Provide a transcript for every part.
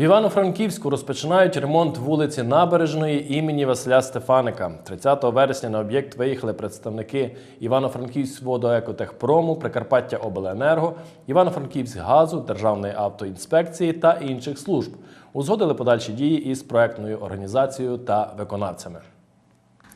В Івано-Франківську розпочинають ремонт вулиці Набережної імені Василя Стефаника. 30 вересня на об'єкт виїхали представники Івано-Франківськводоекотехпрому, Прикарпаття Обленерго, Івано-Франківськгазу, Державної автоінспекції та інших служб. Узгодили подальші дії із проектною організацією та виконавцями.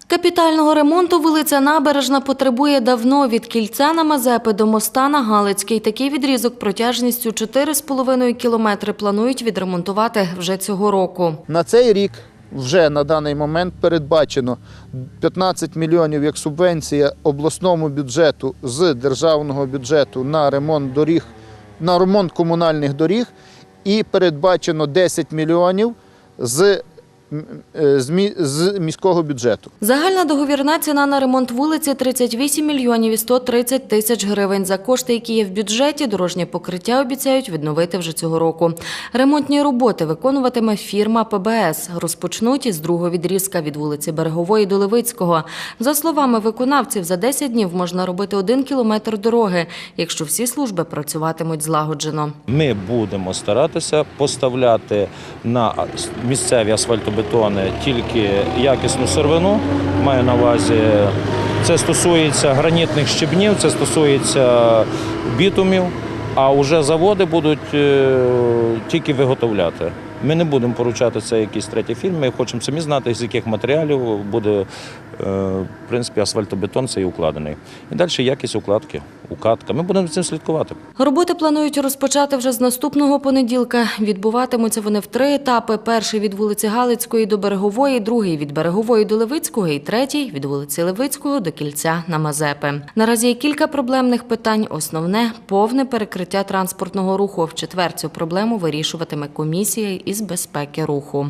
Капітального ремонту вулиця Набережна потребує давно від кільця на Мазепи до моста на Галицький. Такий відрізок протяжністю 4,5 кілометри планують відремонтувати вже цього року. На цей рік вже на даний момент передбачено 15 мільйонів як субвенція обласному бюджету з державного бюджету на ремонт доріг, на ремонт комунальних доріг, і передбачено 10 мільйонів з, з міського бюджету. Загальна договірна ціна на ремонт вулиці 38 мільйонів і 130 тисяч гривень. За кошти, які є в бюджеті, дорожнє покриття обіцяють відновити вже цього року. Ремонтні роботи виконуватиме фірма ПБС. Розпочнуть із другого відрізка від вулиці Берегової до Левицького. За словами виконавців, за 10 днів можна робити один кілометр дороги, якщо всі служби працюватимуть злагоджено. Ми будемо старатися поставляти на місцеві асфальтобетони тільки якісну сировину. Маю на увазі, це стосується гранітних щебнів, це стосується бітумів, а вже заводи будуть е, тільки виготовляти. Ми не будемо поручати це якійсь третій фірмі. Ми хочемо самі знати, з яких матеріалів буде е, в принципі асфальтобетон цей укладений. І далі якість укладки, укатка. Ми будемо цим слідкувати. Роботи планують розпочати вже з наступного понеділка. Відбуватимуться вони в три етапи: перший від вулиці Галицької до Берегової, другий від Берегової до Левицького і третій від вулиці Левицького до кільця на Мазепи. Наразі є кілька проблемних питань. Основне повне перекриття транспортного руху. В четвер цю проблему вирішуватиме комісія із безпеки руху.